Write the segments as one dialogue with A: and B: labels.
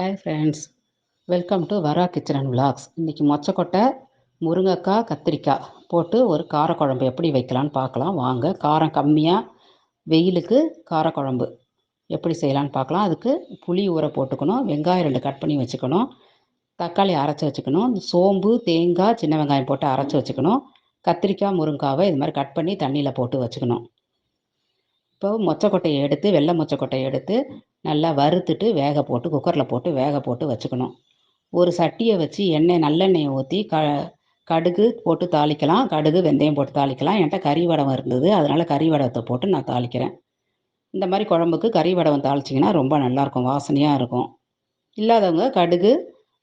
A: Hi friends welcome to Vara kitchen and vlogs இன்றைக்கி மொச்சக்கொட்டை முருங்கைக்காய் கத்திரிக்காய் போட்டு ஒரு காரக்குழம்பு எப்படி வைக்கலான்னு பார்க்கலாம். வாங்க காரம் கம்மியாக வெயிலுக்கு காரக்குழம்பு எப்படி செய்யலான்னு பார்க்கலாம். அதுக்கு புளி ஊற போட்டுக்கணும் வெங்காயம் ரெண்டு கட் பண்ணி வச்சுக்கணும் தக்காளி அரைச்சி வச்சுக்கணும் சோம்பு தேங்காய் சின்ன வெங்காயம் போட்டு அரைச்சி வச்சுக்கணும் கத்திரிக்காய் முருங்காவை இது மாதிரி கட் பண்ணி தண்ணியில் போட்டு வச்சுக்கணும். இப்போ மொச்சக்கொட்டையை எடுத்து வெள்ளை மொச்சக்கொட்டையை எடுத்து நல்லா வறுத்துட்டு வேக போட்டு குக்கரில் போட்டு வேக போட்டு வச்சுக்கணும். ஒரு சட்டியை வச்சு எண்ணெய் நல்லெண்ணெயை ஊற்றி க கடுகு போட்டு தாளிக்கலாம். கடுகு வெந்தயம் போட்டு தாளிக்கலாம். என்கிட்ட கறி வடகம் இருந்தது. அதனால் கறி வடகத்தை போட்டு நான் தாளிக்கிறேன். இந்த மாதிரி குழம்புக்கு கறி வடகம் தாளிச்சிங்கன்னா ரொம்ப நல்லாயிருக்கும் வாசனையாக இருக்கும். இல்லாதவங்க கடுகு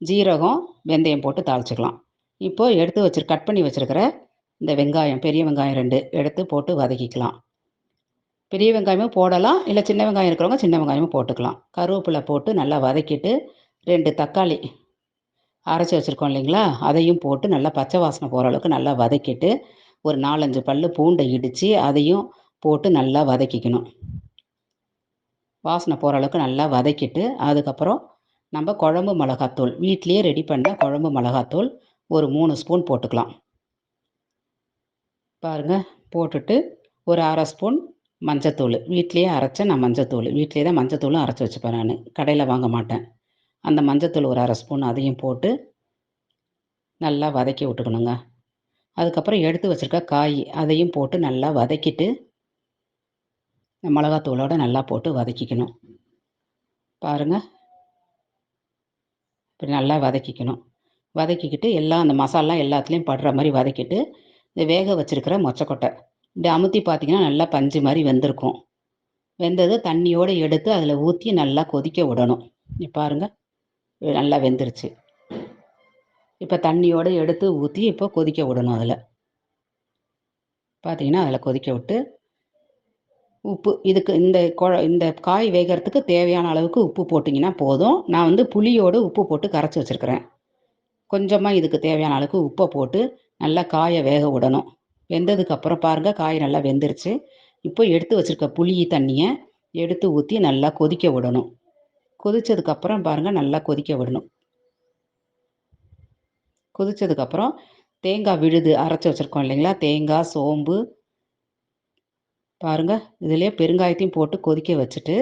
A: ஜீரகம் வெந்தயம் போட்டு தாளிச்சிக்கலாம். இப்போது எடுத்து வச்சு கட் பண்ணி வச்சுருக்கிற இந்த வெங்காயம் பெரிய வெங்காயம் ரெண்டு எடுத்து போட்டு வதக்கிக்கலாம். பெரிய வெங்காயமும் போடலாம். இல்லை சின்ன வெங்காயம் இருக்கிறவங்க சின்ன வெங்காயமும் போட்டுக்கலாம். கருவேப்பிலை போட்டு நல்லா வதக்கிட்டு ரெண்டு தக்காளி அரைச்சி வச்சுருக்கோம் இல்லைங்களா? அதையும் போட்டு நல்லா பச்சை வாசனை போகிற அளவுக்கு நல்லா வதக்கிட்டு ஒரு நாலஞ்சு பல் பூண்டை இடித்து அதையும் போட்டு நல்லா வதக்கிக்கணும். வாசனை போகிற அளவுக்கு நல்லா வதக்கிட்டு அதுக்கப்புறம் நம்ம குழம்பு மிளகாத்தூள் வீட்லேயே ரெடி பண்ண குழம்பு மிளகாத்தூள் ஒரு மூணு ஸ்பூன் போட்டுக்கலாம். பாருங்கள் போட்டுட்டு ஒரு அரை ஸ்பூன் மஞ்சத்தூள். வீட்லேயே அரைச்ச நான் மஞ்சத்தூள். வீட்லேயே தான் மஞ்சத்தூளும் அரைச்சி வச்சுப்பேன் நான். கடையில் வாங்க மாட்டேன். அந்த மஞ்சத்தூள் ஒரு அரை ஸ்பூன் அதையும் போட்டு நல்லா வதக்கி விட்டுக்கணுங்க. அதுக்கப்புறம் எடுத்து வச்சுருக்க காய் அதையும் போட்டு நல்லா வதக்கிட்டு மிளகாத்தூளோடு நல்லா போட்டு வதக்கிக்கணும். பாருங்கள் இப்படி நல்லா வதக்கிக்கணும். வதக்கிக்கிட்டு எல்லாம் அந்த மசாலா எல்லாத்துலேயும் படுற மாதிரி வதக்கிட்டு இந்த வேக வச்சுருக்கிற மொச்சக்கொட்டை. இப்படி அமுத்தி பார்த்தீங்கன்னா நல்லா பஞ்சு மாதிரி வெந்திருக்கும். வெந்தது தண்ணியோடு எடுத்து அதில் ஊற்றி நல்லா கொதிக்க விடணும். பாருங்கள் நல்லா வெந்துருச்சு. இப்போ தண்ணியோடு எடுத்து ஊற்றி இப்போ கொதிக்க விடணும் அதில். பார்த்தீங்கன்னா அதில் கொதிக்க விட்டு உப்பு இதுக்கு இந்த கொ இந்த காய் வேகிறதுக்கு தேவையான அளவுக்கு உப்பு போட்டிங்கன்னா போதும். நான் வந்து புளியோடு உப்பு போட்டு கரைச்சி வச்சுருக்கிறேன். கொஞ்சமாக இதுக்கு தேவையான அளவுக்கு உப்பை போட்டு நல்லா காயை வேக விடணும். வெந்ததுக்கு அப்புறம் பாருங்கள் காய் நல்லா வெந்துருச்சு. இப்போ எடுத்து வச்சுருக்க புளி தண்ணியை எடுத்து ஊற்றி நல்லா கொதிக்க விடணும். கொதித்ததுக்கப்புறம் பாருங்கள் நல்லா கொதிக்க விடணும். கொதித்ததுக்கப்புறம் தேங்காய் விழுது அரைச்சி வச்சுருக்கோம் இல்லைங்களா? தேங்காய் சோம்பு பாருங்கள் இதிலே பெருங்காயத்தையும் போட்டு கொதிக்க வச்சுட்டு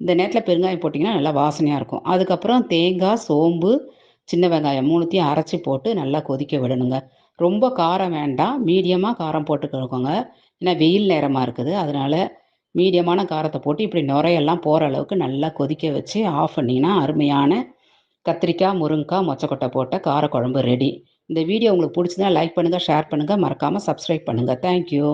A: இந்த நேரத்தில் பெருங்காயம் போட்டிங்கன்னா நல்லா வாசனையாக இருக்கும். அதுக்கப்புறம் தேங்காய் சோம்பு சின்ன வெங்காயம் மூணுத்தையும் அரைச்சி போட்டு நல்லா கொதிக்க விடணுங்க. ரொம்ப காரம் வேண்டாம். மீடியமாக காரம் போட்டுக்கோங்க. ஏன்னா வெயில் நேரமாக இருக்குது. அதனால் மீடியமான காரத்தை போட்டு இப்படி நுரையெல்லாம் போகிற அளவுக்கு நல்லா கொதிக்க வச்சு ஆஃப் பண்ணிங்கன்னா அருமையான கத்திரிக்காய் முருங்கைக்காய் மொச்சக்கொட்டை போட்ட காரக்குழம்பு ரெடி இந்த வீடியோ உங்களுக்கு பிடிச்சதுன்னா லைக் பண்ணுங்கள் ஷேர் பண்ணுங்கள் மறக்காமல் சப்ஸ்கிரைப் பண்ணுங்கள் தேங்க்யூ